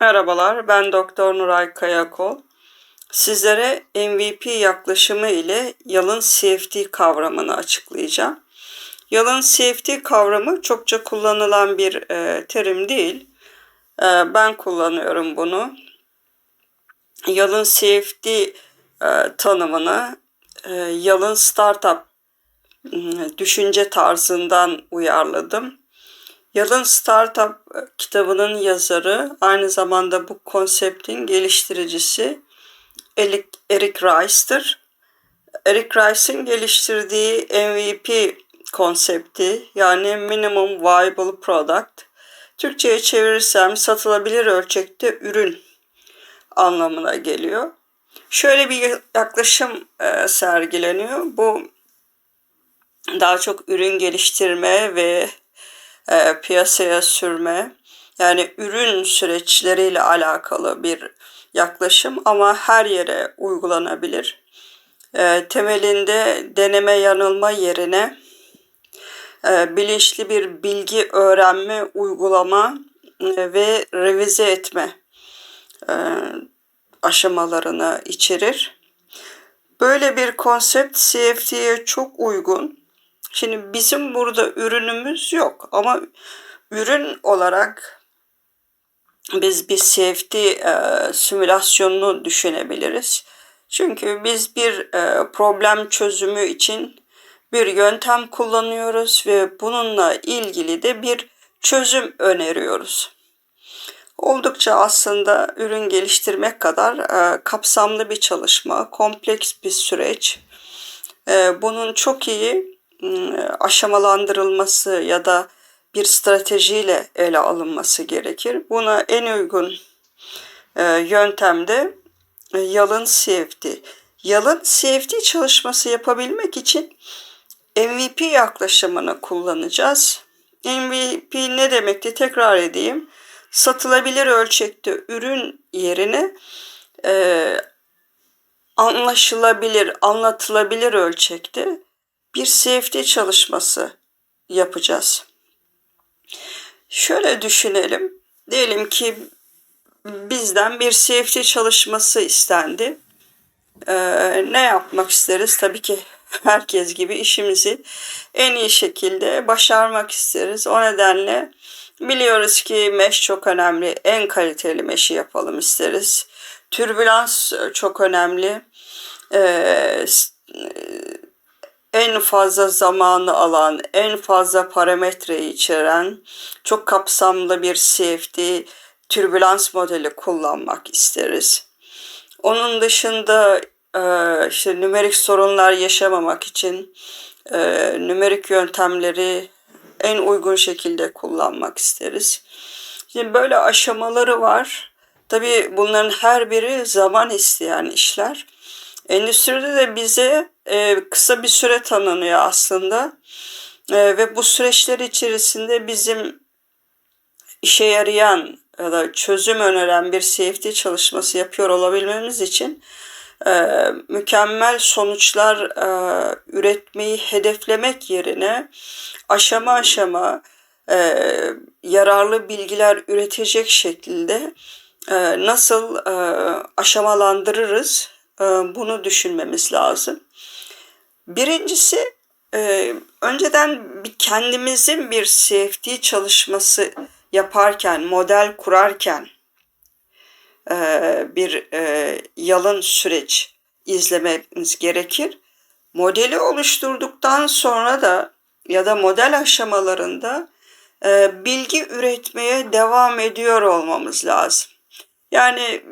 Merhabalar, ben Doktor Nuray Kayakol. Sizlere MVP yaklaşımı ile yalın CFD kavramını açıklayacağım. Yalın CFD kavramı çokça kullanılan bir e, terim değil. E, ben kullanıyorum bunu. Yalın CFD e, tanımını e, yalın startup e, düşünce tarzından uyarladım. Yalın Startup kitabının yazarı, aynı zamanda bu konseptin geliştiricisi Eric, Rice'dır. Eric Rice'ın geliştirdiği MVP konsepti yani Minimum Viable Product, Türkçe'ye çevirirsem satılabilir ölçekte ürün anlamına geliyor. Şöyle bir yaklaşım e, sergileniyor. Bu daha çok ürün geliştirme ve e, piyasaya sürme yani ürün süreçleriyle alakalı bir yaklaşım ama her yere uygulanabilir. E, temelinde deneme yanılma yerine e, bilinçli bir bilgi öğrenme, uygulama e, ve revize etme e, aşamalarını içerir. Böyle bir konsept CFD'ye çok uygun. Şimdi bizim burada ürünümüz yok ama ürün olarak biz bir safety e, simülasyonunu düşünebiliriz. Çünkü biz bir e, problem çözümü için bir yöntem kullanıyoruz ve bununla ilgili de bir çözüm öneriyoruz. Oldukça aslında ürün geliştirmek kadar e, kapsamlı bir çalışma, kompleks bir süreç. E, bunun çok iyi aşamalandırılması ya da bir stratejiyle ele alınması gerekir. Buna en uygun e, yöntem de e, yalın CFD. Yalın CFD çalışması yapabilmek için MVP yaklaşımını kullanacağız. MVP ne demekti? Tekrar edeyim. Satılabilir ölçekte ürün yerine e, anlaşılabilir, anlatılabilir ölçekte bir CFD çalışması yapacağız. Şöyle düşünelim. Diyelim ki bizden bir CFD çalışması istendi. Ee, ne yapmak isteriz? Tabii ki herkes gibi işimizi en iyi şekilde başarmak isteriz. O nedenle biliyoruz ki mesh çok önemli. En kaliteli meşi yapalım isteriz. Türbülans çok önemli. Ee, en fazla zamanı alan, en fazla parametreyi içeren çok kapsamlı bir CFD türbülans modeli kullanmak isteriz. Onun dışında e, işte nümerik sorunlar yaşamamak için e, nümerik yöntemleri en uygun şekilde kullanmak isteriz. Şimdi böyle aşamaları var. Tabii bunların her biri zaman isteyen işler. Endüstride de bize e, kısa bir süre tanınıyor aslında. E, ve bu süreçler içerisinde bizim işe yarayan ya da çözüm öneren bir CFD çalışması yapıyor olabilmemiz için e, mükemmel sonuçlar e, üretmeyi hedeflemek yerine aşama aşama e, yararlı bilgiler üretecek şekilde e, nasıl e, aşamalandırırız e, bunu düşünmemiz lazım. Birincisi e, önceden kendimizin bir CFD çalışması yaparken, model kurarken e, bir yalın süreç izlememiz gerekir. Modeli oluşturduktan sonra da ya da model aşamalarında bilgi üretmeye devam ediyor olmamız lazım. Yani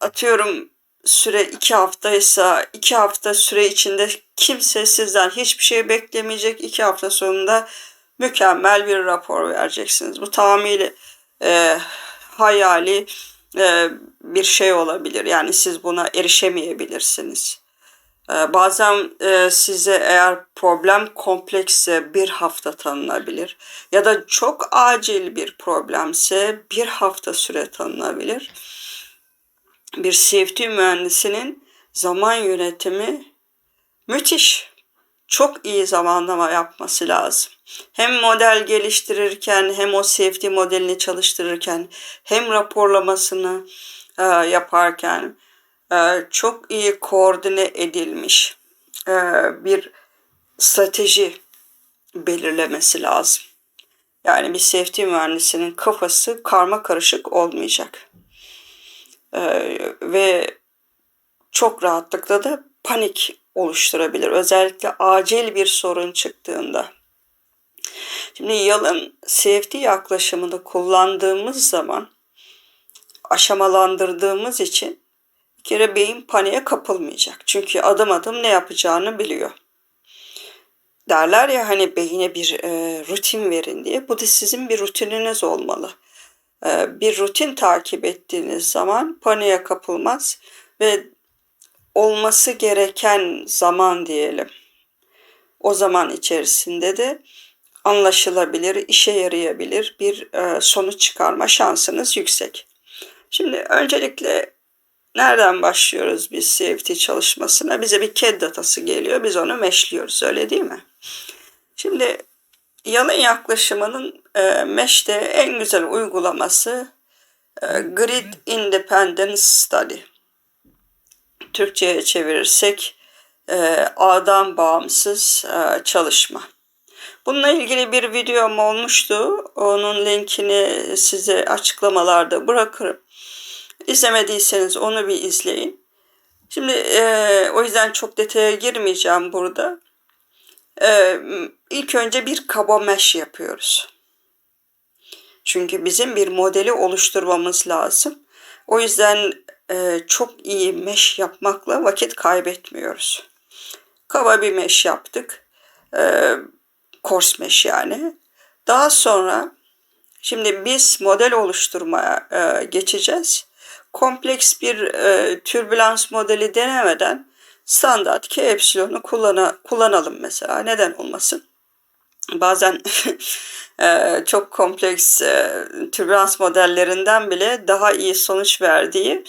atıyorum süre iki haftaysa iki hafta süre içinde kimse sizden hiçbir şey beklemeyecek. iki hafta sonunda mükemmel bir rapor vereceksiniz. Bu tamamıyla e, hayali e, bir şey olabilir. Yani siz buna erişemeyebilirsiniz. E, bazen e, size eğer problem kompleksse bir hafta tanınabilir. Ya da çok acil bir problemse bir hafta süre tanınabilir bir CFD mühendisinin zaman yönetimi müthiş. Çok iyi zamanlama yapması lazım. hem model geliştirirken hem o safety modelini çalıştırırken hem raporlamasını e, yaparken e, çok iyi koordine edilmiş e, bir strateji belirlemesi lazım. Yani bir safety mühendisinin kafası karma karışık olmayacak. Ee, ve çok rahatlıkla da panik oluşturabilir. Özellikle acil bir sorun çıktığında. Şimdi yalın safety yaklaşımını kullandığımız zaman aşamalandırdığımız için bir kere beyin paniğe kapılmayacak. Çünkü adım adım ne yapacağını biliyor derler ya hani beyine bir e, rutin verin diye. Bu da sizin bir rutininiz olmalı. E, bir rutin takip ettiğiniz zaman paniğe kapılmaz ve olması gereken zaman diyelim. O zaman içerisinde de anlaşılabilir, işe yarayabilir bir e, sonuç çıkarma şansınız yüksek. Şimdi öncelikle nereden başlıyoruz biz CFT çalışmasına? Bize bir CAD datası geliyor, biz onu meşliyoruz öyle değil mi? Şimdi yalın yaklaşımının e, MESH'te en güzel uygulaması e, Grid Independent Study. Türkçe'ye çevirirsek e, ağdan bağımsız e, çalışma. Bununla ilgili bir videom olmuştu. Onun linkini size açıklamalarda bırakırım. İzlemediyseniz onu bir izleyin. Şimdi e, o yüzden çok detaya girmeyeceğim burada. Ee, ilk önce bir kaba mesh yapıyoruz. Çünkü bizim bir modeli oluşturmamız lazım. O yüzden e, çok iyi mesh yapmakla vakit kaybetmiyoruz. Kaba bir mesh yaptık. E, course mesh yani. Daha sonra şimdi biz model oluşturmaya e, geçeceğiz. Kompleks bir e, türbülans modeli denemeden standart K epsilonu kullana, kullanalım mesela. Neden olmasın? Bazen e, çok kompleks e, türbülans modellerinden bile daha iyi sonuç verdiği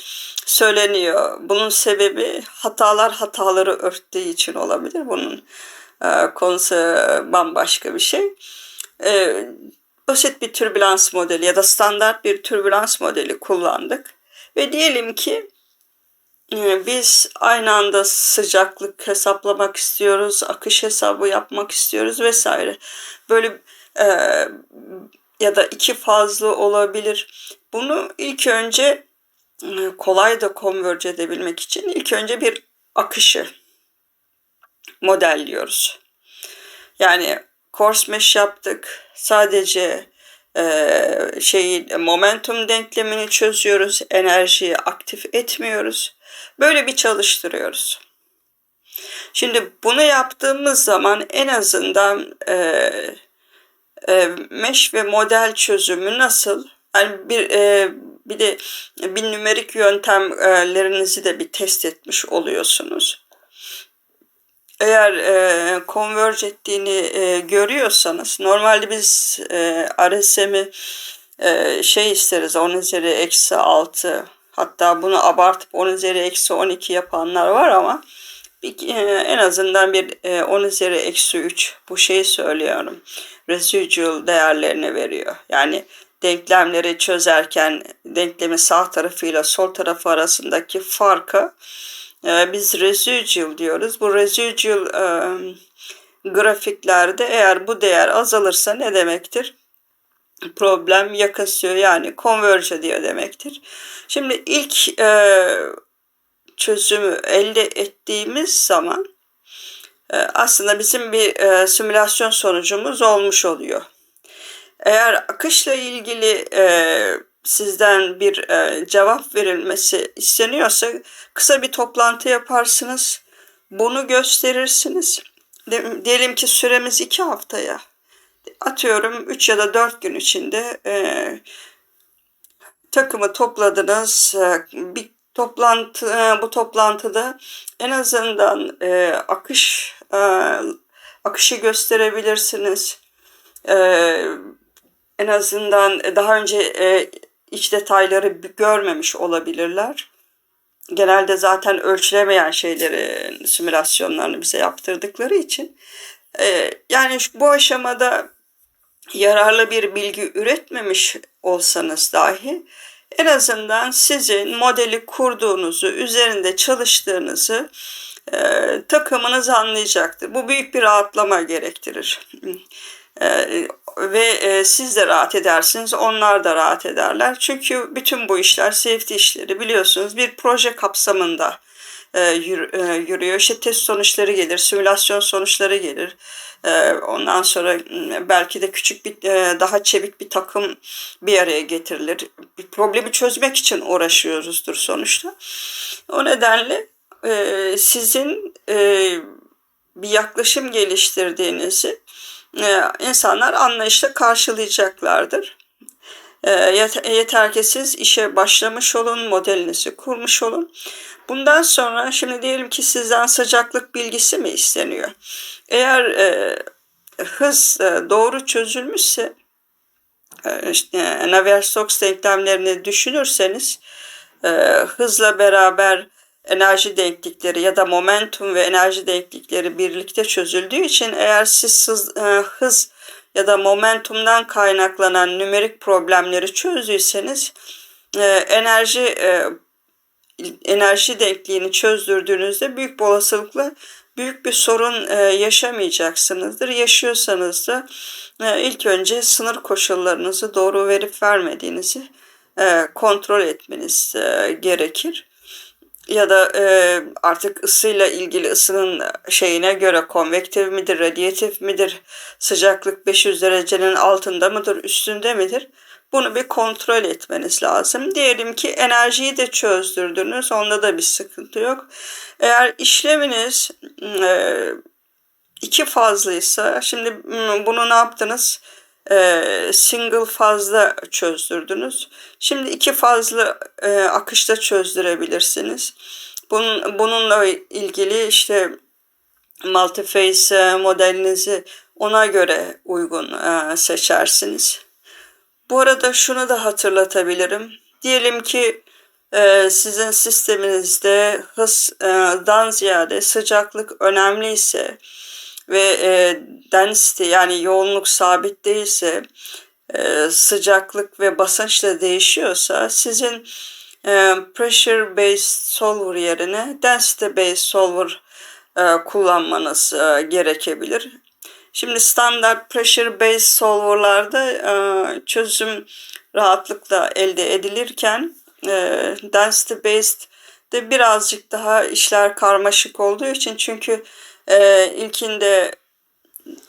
söyleniyor. Bunun sebebi hatalar hataları örttüğü için olabilir. Bunun e, konusu bambaşka bir şey. Basit bir türbülans modeli ya da standart bir türbülans modeli kullandık. Ve diyelim ki biz aynı anda sıcaklık hesaplamak istiyoruz, akış hesabı yapmak istiyoruz vesaire. Böyle e, ya da iki fazla olabilir. Bunu ilk önce e, kolay da converge edebilmek için ilk önce bir akışı modelliyoruz. Yani course mesh yaptık. Sadece e, şeyi momentum denklemini çözüyoruz. Enerjiyi aktif etmiyoruz. Böyle bir çalıştırıyoruz. Şimdi bunu yaptığımız zaman en azından e, e, mesh ve model çözümü nasıl? Yani bir e, bir de bir nümerik yöntemlerinizi de bir test etmiş oluyorsunuz. Eğer e, converge ettiğini e, görüyorsanız normalde biz e, RSM'i e, şey isteriz 10 üzeri eksi 6 Hatta bunu abartıp 10 üzeri eksi 12 yapanlar var ama bir, e, en azından bir e, 10 üzeri eksi 3 bu şeyi söylüyorum. Residual değerlerini veriyor. Yani denklemleri çözerken denklemin sağ tarafıyla sol tarafı arasındaki farkı e, biz residual diyoruz. Bu residual e, grafiklerde eğer bu değer azalırsa ne demektir? Problem yakasıyor yani converge diyor demektir. Şimdi ilk e, çözümü elde ettiğimiz zaman e, aslında bizim bir e, simülasyon sonucumuz olmuş oluyor. Eğer akışla ilgili e, sizden bir e, cevap verilmesi isteniyorsa kısa bir toplantı yaparsınız. Bunu gösterirsiniz. Diyelim ki süremiz iki haftaya atıyorum 3 ya da 4 gün içinde e, takımı topladınız. E, bir toplantı e, bu toplantıda en azından e, akış e, akışı gösterebilirsiniz. E, en azından daha önce e, iç detayları görmemiş olabilirler. Genelde zaten ölçülemeyen şeyleri simülasyonlarını bize yaptırdıkları için E, yani bu aşamada yararlı bir bilgi üretmemiş olsanız dahi en azından sizin modeli kurduğunuzu, üzerinde çalıştığınızı e, takımınız anlayacaktır. Bu büyük bir rahatlama gerektirir. E, ve e, siz de rahat edersiniz, onlar da rahat ederler. Çünkü bütün bu işler, safety işleri biliyorsunuz bir proje kapsamında e, e, yürüyor. İşte test sonuçları gelir, simülasyon sonuçları gelir. E, ondan sonra m, belki de küçük bir, e, daha çevik bir takım bir araya getirilir. Bir problemi çözmek için uğraşıyoruzdur sonuçta. O nedenle e, sizin e, bir yaklaşım geliştirdiğinizi insanlar anlayışla karşılayacaklardır. E, yet- yeter ki siz işe başlamış olun, modelinizi kurmuş olun. Bundan sonra şimdi diyelim ki sizden sıcaklık bilgisi mi isteniyor? Eğer e, hız e, doğru çözülmüşse e, işte, Navier-Stokes denklemlerini düşünürseniz e, hızla beraber enerji denklikleri ya da momentum ve enerji denklikleri birlikte çözüldüğü için eğer siz hız, e, hız ya da momentumdan kaynaklanan nümerik problemleri çözdüyseniz e, enerji e, enerji denkliğini çözdürdüğünüzde büyük bir olasılıkla büyük bir sorun e, yaşamayacaksınızdır. Yaşıyorsanız da e, ilk önce sınır koşullarınızı doğru verip vermediğinizi kontrol etmeniz gerekir. Ya da e, artık ısıyla ilgili ısının şeyine göre konvektif midir, radyatif midir, sıcaklık 500 derecenin altında mıdır, üstünde midir? Bunu bir kontrol etmeniz lazım. Diyelim ki enerjiyi de çözdürdünüz. Onda da bir sıkıntı yok. Eğer işleminiz e, iki fazlıysa şimdi m, bunu ne yaptınız? E, single fazla çözdürdünüz. Şimdi iki fazla e, akışta çözdürebilirsiniz. Bunun, bununla ilgili işte multiphase modelinizi ona göre uygun e, seçersiniz. Bu arada şunu da hatırlatabilirim. Diyelim ki e, sizin sisteminizde hızdan ziyade sıcaklık önemliyse ve e, density yani yoğunluk sabit değilse e, sıcaklık ve basınç da değişiyorsa sizin e, pressure based solver yerine density based solver e, kullanmanız e, gerekebilir. Şimdi standart pressure based solver'larda e, çözüm rahatlıkla elde edilirken e, density based de birazcık daha işler karmaşık olduğu için çünkü e, ilkinde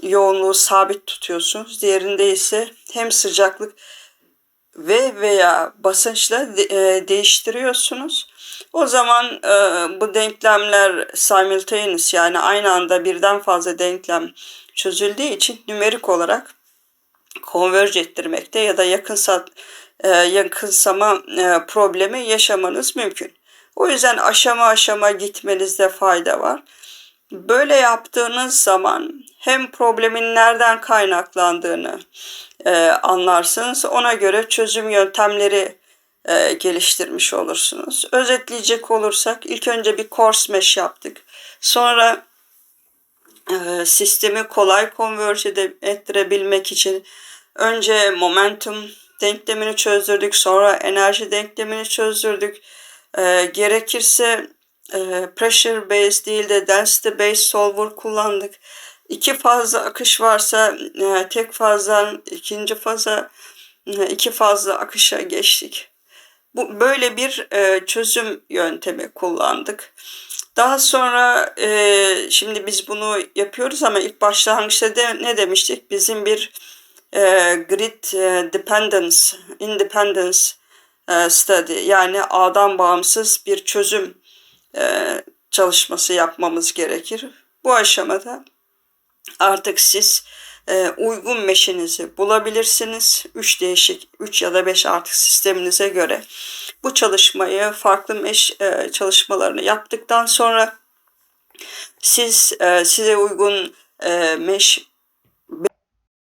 yoğunluğu sabit tutuyorsunuz. Diğerinde ise hem sıcaklık ve veya basınçla de, e, değiştiriyorsunuz. O zaman e, bu denklemler simultaneous yani aynı anda birden fazla denklem çözüldüğü için nümerik olarak konverj ettirmekte ya da yakınsa, e, yakınsama e, problemi yaşamanız mümkün. O yüzden aşama aşama gitmenizde fayda var. Böyle yaptığınız zaman hem problemin nereden kaynaklandığını e, anlarsınız. Ona göre çözüm yöntemleri e, geliştirmiş olursunuz. Özetleyecek olursak ilk önce bir course mesh yaptık. Sonra e, sistemi kolay konverj ettirebilmek için önce momentum denklemini çözdürdük. Sonra enerji denklemini çözdürdük. E, gerekirse e, pressure based değil de density based solver kullandık. İki fazla akış varsa e, tek fazdan ikinci faza e, iki fazla akışa geçtik. Bu böyle bir e, çözüm yöntemi kullandık. Daha sonra e, şimdi biz bunu yapıyoruz ama ilk başlangıçta de ne demiştik? Bizim bir e, grid e, dependence, independence e, study yani ağdan bağımsız bir çözüm e, çalışması yapmamız gerekir. Bu aşamada artık siz e, uygun meşinizi bulabilirsiniz. 3 değişik, 3 ya da 5 artık sisteminize göre bu çalışmayı farklı meş e, çalışmalarını yaptıktan sonra siz size uygun e, meş